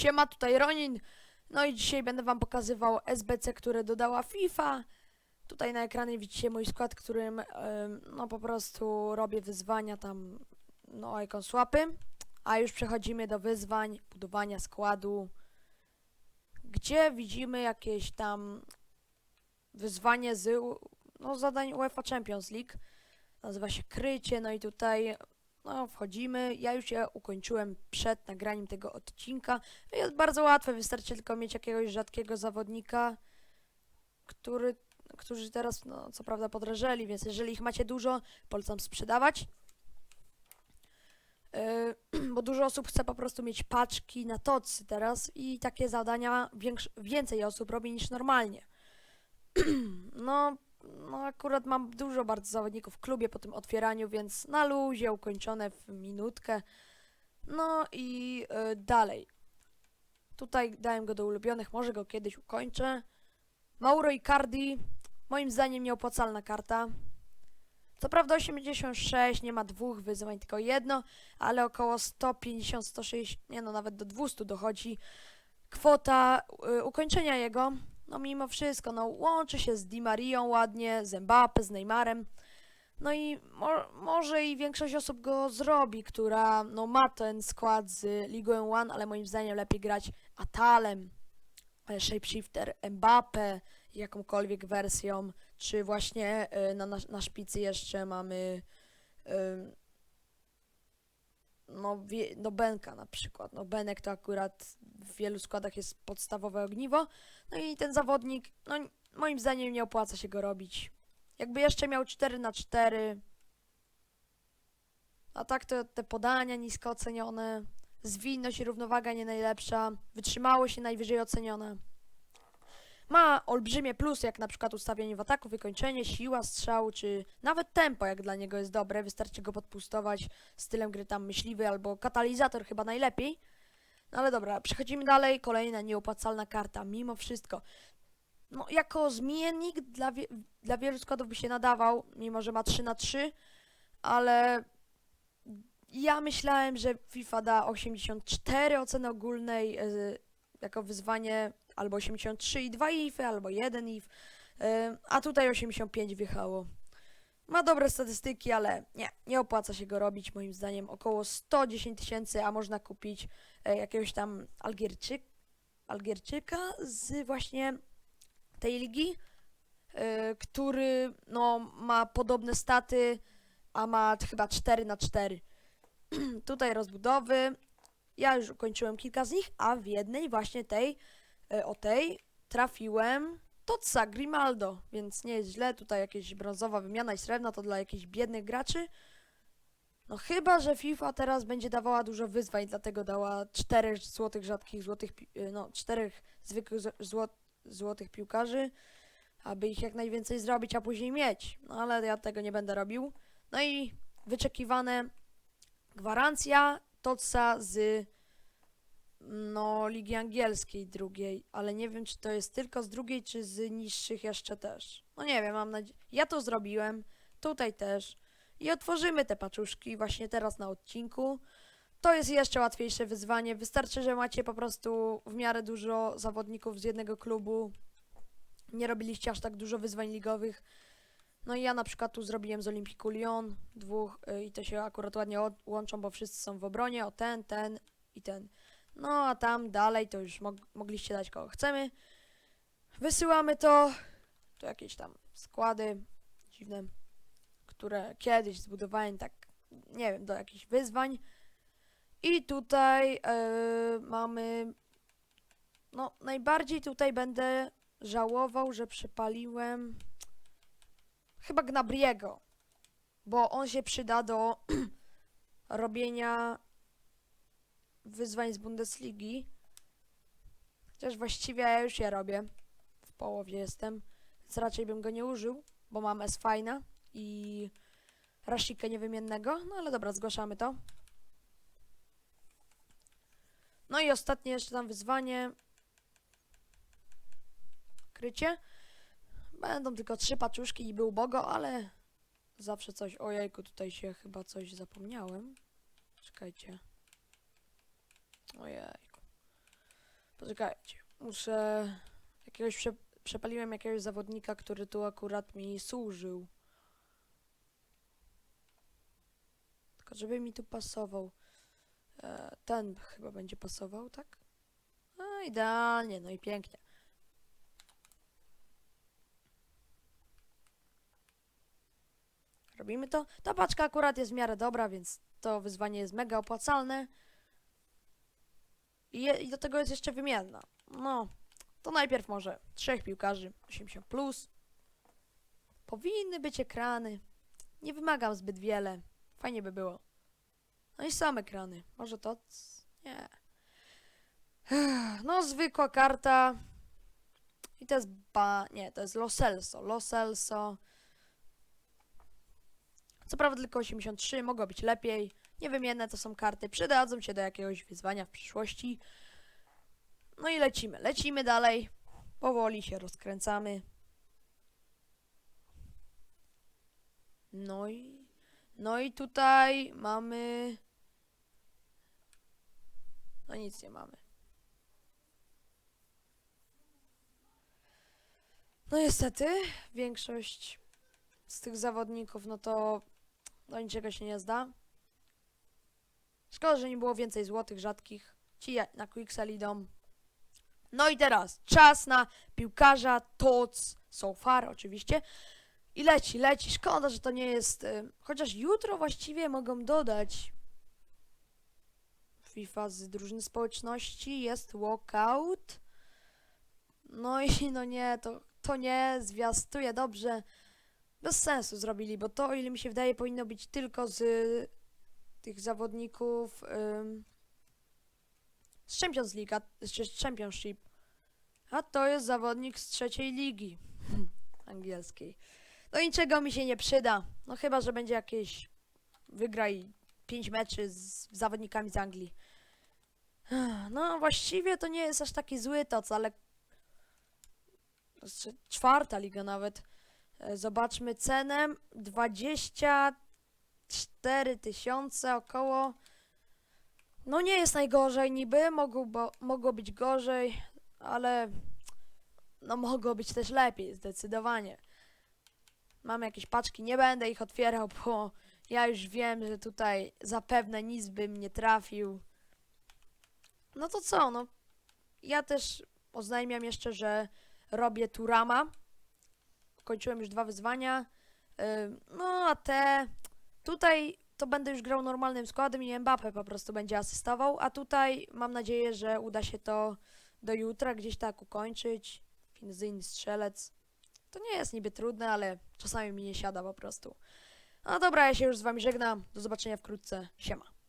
Siema, tutaj Ronin. No i dzisiaj będę wam pokazywał SBC, które dodała FIFA. Tutaj na ekranie widzicie mój skład, którym em, no po prostu robię wyzwania tam, no icon swapy. A już przechodzimy do wyzwań, budowania składu, gdzie widzimy jakieś tam wyzwanie z no, zadań UEFA Champions League. Nazywa się krycie, no i tutaj no, wchodzimy. Ja już je ukończyłem przed nagraniem tego odcinka. Jest bardzo łatwe, wystarczy tylko mieć jakiegoś rzadkiego zawodnika, który, którzy teraz, no, co prawda, podrażeli, więc jeżeli ich macie dużo, polecam sprzedawać. Yy, bo dużo osób chce po prostu mieć paczki na tocy teraz i takie zadania więcej osób robi niż normalnie. no, no, akurat mam dużo bardzo zawodników w klubie po tym otwieraniu, więc na luzie, ukończone w minutkę. No i y, dalej. Tutaj dałem go do ulubionych, może go kiedyś ukończę. Mauro Icardi, moim zdaniem nieopłacalna karta. Co prawda 86, nie ma dwóch wyzwań, tylko jedno, ale około 150, 160, nie no, nawet do 200 dochodzi kwota y, ukończenia jego. No mimo wszystko, no łączy się z Di Marią ładnie, z Mbappe, z Neymarem. No i mo może i większość osób go zrobi, która no ma ten skład z Ligą One, ale moim zdaniem lepiej grać Atalem, e, Shapeshifter, Mbappe, jakąkolwiek wersją, czy właśnie e, na, na, na szpicy jeszcze mamy ym, no, wie, no Benka na przykład. No Benek to akurat w wielu składach jest podstawowe ogniwo. No i ten zawodnik, no moim zdaniem nie opłaca się go robić. Jakby jeszcze miał 4 na 4 A tak to te podania nisko ocenione, zwinność i równowaga nie najlepsza, wytrzymałość się najwyżej ocenione. Ma olbrzymie plusy, jak na przykład ustawienie w ataku, wykończenie, siła strzału, czy nawet tempo, jak dla niego jest dobre. Wystarczy go podpustować stylem gry tam myśliwy albo katalizator chyba najlepiej. No ale dobra, przechodzimy dalej. Kolejna nieopłacalna karta, mimo wszystko. No, jako zmiennik dla, wie, dla wielu składów by się nadawał, mimo że ma 3 na 3 ale ja myślałem, że FIFA da 84 oceny ogólnej y, jako wyzwanie, albo 83 i 2 ify, albo 1 if, a tutaj 85 wjechało. Ma dobre statystyki, ale nie, nie opłaca się go robić, moim zdaniem. Około 110 tysięcy, a można kupić e, jakiegoś tam Algierczyk, Algierczyka z właśnie tej ligi, e, który no, ma podobne staty, a ma chyba 4 na 4 Tutaj rozbudowy. Ja już ukończyłem kilka z nich, a w jednej właśnie tej, e, o tej, trafiłem Totsa, Grimaldo, więc nie jest źle. Tutaj jakieś brązowa wymiana i srebrna to dla jakichś biednych graczy. No chyba, że FIFA teraz będzie dawała dużo wyzwań, dlatego dała 4 złotych rzadkich złotych, y, no 4 zwykłych zł- złot, złotych piłkarzy, aby ich jak najwięcej zrobić, a później mieć. No ale ja tego nie będę robił. No i wyczekiwane gwarancja Totsa z no, Ligi Angielskiej drugiej, ale nie wiem, czy to jest tylko z drugiej, czy z niższych jeszcze też. No nie wiem, mam nadzieję. Ja to zrobiłem, tutaj też. I otworzymy te paczuszki właśnie teraz na odcinku. To jest jeszcze łatwiejsze wyzwanie. Wystarczy, że macie po prostu w miarę dużo zawodników z jednego klubu. Nie robiliście aż tak dużo wyzwań ligowych. No i ja na przykład tu zrobiłem z Olympiku Lyon dwóch y, i to się akurat ładnie łączą, bo wszyscy są w obronie. O ten, ten i ten. No a tam dalej to już mog mogliście dać kogo chcemy. Wysyłamy to. Tu jakieś tam składy dziwne, które kiedyś zbudowałem tak, nie wiem, do jakichś wyzwań. I tutaj yy, mamy. No, najbardziej tutaj będę żałował, że przypaliłem chyba Gnabriego, bo on się przyda do robienia wyzwań z Bundesligi. Chociaż właściwie ja już je robię. W połowie jestem. Więc raczej bym go nie użył, bo mam S fajna i Rashikę niewymiennego. No ale dobra, zgłaszamy to. No i ostatnie jeszcze tam wyzwanie. Krycie. Będą tylko trzy paczuszki i był bogo, ale zawsze coś. Ojejku, tutaj się chyba coś zapomniałem. Czekajcie. Ojejku. Czekajcie, muszę... Jakiegoś prze... Przepaliłem jakiegoś zawodnika, który tu akurat mi służył. Tylko żeby mi tu pasował. E, ten chyba będzie pasował, tak? No idealnie, no i pięknie. Robimy to. Ta paczka akurat jest w miarę dobra, więc to wyzwanie jest mega opłacalne. I, je, I do tego jest jeszcze wymienna. No, to najpierw może trzech piłkarzy, 80 plus. Powinny być ekrany. Nie wymagam zbyt wiele. Fajnie by było. No i same ekrany. Może to? Nie. No, zwykła karta. I to jest ba... Nie, to jest Loselso. Loselso. Co prawda tylko 83, mogło być lepiej. Niewymienne to są karty, przydadzą się do jakiegoś wyzwania w przyszłości. No i lecimy, lecimy dalej. Powoli się rozkręcamy. No i... No i tutaj mamy... No nic nie mamy. No niestety, większość z tych zawodników, no to do niczego się nie zda. Szkoda, że nie było więcej złotych, rzadkich. Ci na Quicksell idą. No i teraz czas na piłkarza TOC so far oczywiście. I leci, leci. Szkoda, że to nie jest... Y, chociaż jutro właściwie mogą dodać FIFA z drużyny społeczności. Jest walkout. No i no nie, to, to nie zwiastuje dobrze. Bez sensu zrobili, bo to, o ile mi się wydaje, powinno być tylko z tych zawodników z Champions League, z Championship. A to jest zawodnik z trzeciej ligi angielskiej. No niczego mi się nie przyda. No chyba, że będzie jakieś wygraj 5 meczy z zawodnikami z Anglii. No właściwie to nie jest aż taki zły toc, ale znaczy czwarta liga nawet. E, zobaczmy cenę. 20 4000 około. No nie jest najgorzej niby, mogło, bo, mogło być gorzej, ale no mogło być też lepiej, zdecydowanie. Mam jakieś paczki, nie będę ich otwierał, bo ja już wiem, że tutaj zapewne nic bym nie trafił. No to co, no ja też oznajmiam jeszcze, że robię Turama. Kończyłem już dwa wyzwania. No a te tutaj to będę już grał normalnym składem i Mbappe po prostu będzie asystował, a tutaj mam nadzieję, że uda się to do jutra gdzieś tak ukończyć. Fizyjny strzelec. To nie jest niby trudne, ale czasami mi nie siada po prostu. No dobra, ja się już z wami żegnam. Do zobaczenia wkrótce. Siema.